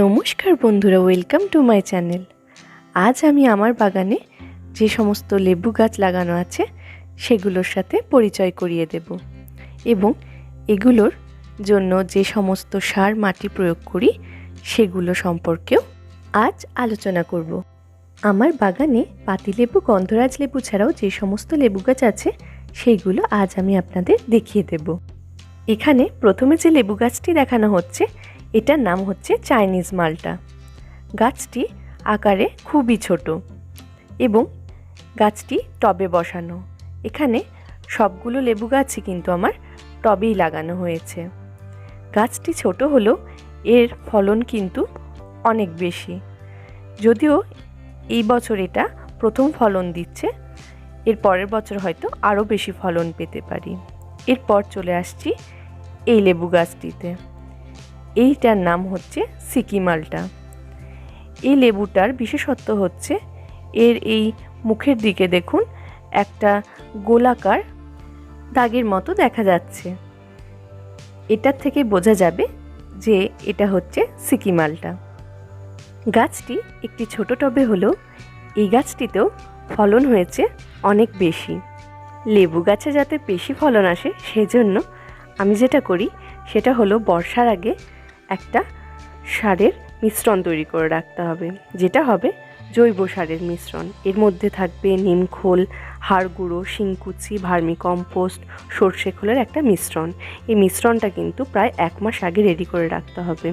নমস্কার বন্ধুরা welcome to my channel আজ আমি আমার বাগানে যে সমস্ত লেবু গাছ লাগানো আছে, সেগুলোর সাথে পরিচয় করিয়ে দেব এবং এগুলোর জন্য যে সমস্ত সার মাটি প্রয়োগ করি, সেগুলো সম্পর্কেও আজ আলোচনা করব। আমার বাগানে পাতিলেবু গন্ধরাজ লেবু ছাড়াও যে সমস্ত লেবু গাছ আছে, সেইগুলো আজ আমি আপনাদের দেখিয়ে দেব। এখানে প্রথমে যে লেবু গাছটি দেখানো হচ্ছে এটার নাম হচ্ছে চাইনিজ মালটা। গাছটি আকারে খুবই ছোট এবং গাছটি টবে বসানো। এখানে সবগুলো লেবু গাছই কিন্তু আমার টবেই লাগানো হয়েছে। গাছটি ছোট হলেও এর ফলন কিন্তু অনেক বেশি। যদিও এই বছর এটা প্রথম ফলন দিচ্ছে, এর পরের বছর হয়তো আরও বেশি ফলন পেতে পারি। এরপর চলে আসছি এই লেবু গাছটিতে। এইটার নাম হচ্ছে সিকিমালটা এই লেবুটার বিশেষত্ব হচ্ছে এর এই মুখের দিকে দেখুন, একটা গোলাকার দাগের মতো দেখা যাচ্ছে। এটার থেকে বোঝা যাবে যে এটা হচ্ছে সিকিমালটা গাছটি একটি ছোট টবে হলেও এই গাছটিতেও ফলন হয়েছে অনেক বেশি। লেবু গাছে যাতে বেশি ফলন আসে, সেজন্য আমি যেটা করি, সেটা হলো বর্ষার আগে একটা সারের মিশ্রণ তৈরি করে রাখতে হবে, যেটা হবে জৈব সারের মিশ্রণ। এর মধ্যে থাকবে নিমখোল হাড় গুঁড়ো, শিংকুচি ভার্মি কম্পোস্ট সর্ষে খোলের একটা মিশ্রণ। এই মিশ্রণটা কিন্তু প্রায় এক মাস আগে রেডি করে রাখতে হবে।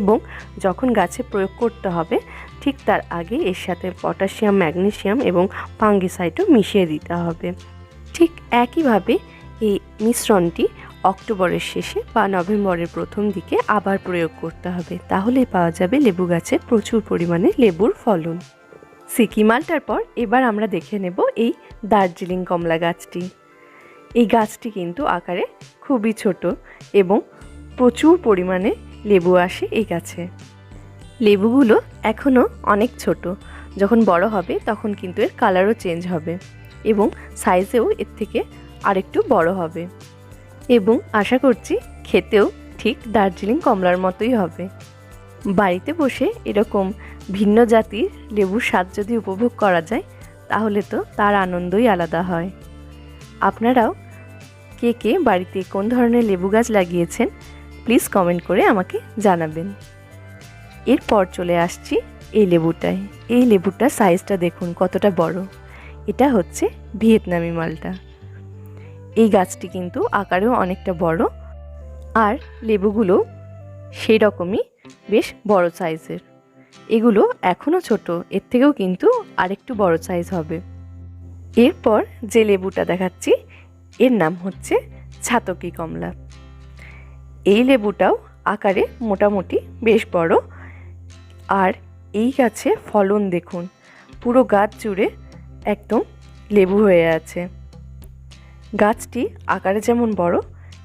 এবং যখন গাছে প্রয়োগ করতে হবে, ঠিক তার আগে এর সাথে পটাশিয়াম ম্যাগনেসিয়াম এবং ফাঙ্গিসাইডও মিশিয়ে দিতে হবে। ঠিক একইভাবে এই মিশ্রণটি অক্টোবরের শেষে বা নভেম্বরের প্রথম দিকে আবার প্রয়োগ করতে হবে। তাহলে পাওয়া যাবে লেবু গাছে প্রচুর পরিমাণে লেবুর ফলন। সিকিমালটার পর এবার আমরা দেখে নেব এই দার্জিলিং কমলা গাছটি। এই গাছটি কিন্তু আকারে খুবই ছোট এবং প্রচুর পরিমাণে লেবু আসে এই গাছে। লেবুগুলো এখনও অনেক ছোট। যখন বড় হবে তখন কিন্তু এর কালারও চেঞ্জ হবে এবং সাইজেও এর থেকে আরেকটু বড় হবে। এবং আশা করছি খেতেও ঠিক দার্জিলিং কমলার মতোই হবে। বাড়িতে বসে এরকম ভিন্ন জাতির লেবুর স্বাদ যদি উপভোগ করা যায়, তাহলে তো তার আনন্দই আলাদা হয়। আপনারাও কে কে বাড়িতে কোন ধরনের লেবু গাছ লাগিয়েছেন, প্লিজ কমেন্ট করে আমাকে জানাবেন। এরপর চলে আসছি এই লেবুটায়। এই লেবুটার সাইজটা দেখুন কতটা বড়। এটা হচ্ছে ভিয়েতনামি মালটা। এই গাছটি কিন্তু আকারেও অনেকটা বড় আর লেবুগুলো সেই রকমই বেশ বড় সাইজের। এগুলো এখনও ছোট, এর থেকেও কিন্তু আরেকটু বড় সাইজ হবে। এরপর যে লেবুটা দেখাচ্ছি, এর নাম হচ্ছে ছাতকি কমলা। এই লেবুটাও আকারে মোটামুটি বেশ বড়। আর এই গাছে ফলন দেখুন, পুরো গাছ জুড়ে একদম লেবু হয়ে আছে। গাছটি আকারে যেমন বড়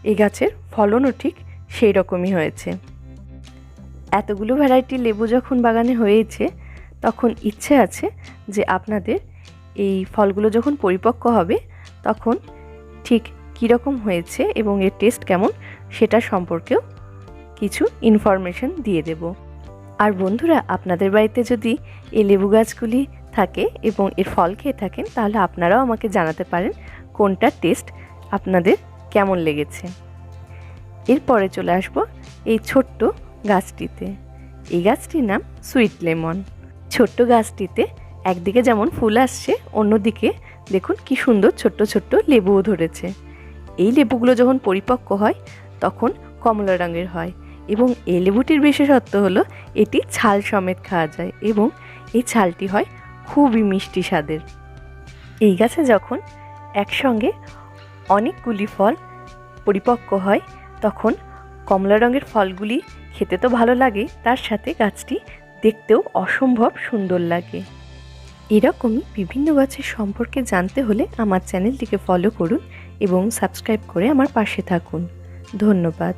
এই গাছের ফলনও ঠিক সেই রকমই হয়েছে। এতগুলো ভ্যারাইটির লেবু যখন বাগানে হয়েছে, তখন ইচ্ছে আছে যে আপনাদের এই ফলগুলো যখন পরিপক্ক হবে, তখন ঠিক কীরকম হয়েছে এবং এর টেস্ট কেমন সেটা সম্পর্কেও কিছু ইনফরমেশন দিয়ে দেব। আর বন্ধুরা, আপনাদের বাড়িতে যদি এই লেবু গাছগুলি থাকে এবং এর ফল খেয়ে থাকেন, তাহলে আপনারাও আমাকে জানাতে পারেন। কোনটা টেস্ট আপনাদের কেমন লেগেছে? এরপরে চলে আসব এই ছোট্ট গাছটিতে। এই গাছটির নাম সুইট লেমন। ছোট্ট গাছটিতে একদিকে যেমন ফুল আসছে, অন্যদিকে দেখুন কি সুন্দর ছোট্ট ছোট্ট লেবুও ধরেছে। এই লেবুগুলো যখন পরিপক্ক হয়, তখন কমলা রঙের হয় এবং এই লেবুটির বিশেষত্ব হলো এটি ছাল সমেত খাওয়া যায় এবং এই ছালটি হয় খুবই মিষ্টি স্বাদের। এই গাছে যখন একসঙ্গে অনেকগুলি ফল পরিপক্ক হয়, তখন কমলা রঙের ফলগুলি খেতে তো ভালো লাগে, তার সাথে গাছটি দেখতেও অসম্ভব সুন্দর লাগে। এরকমই বিভিন্ন গাছের সম্পর্কে জানতে হলে আমার চ্যানেলটিকে ফলো করুন এবং সাবস্ক্রাইব করে আমার পাশে থাকুন। ধন্যবাদ।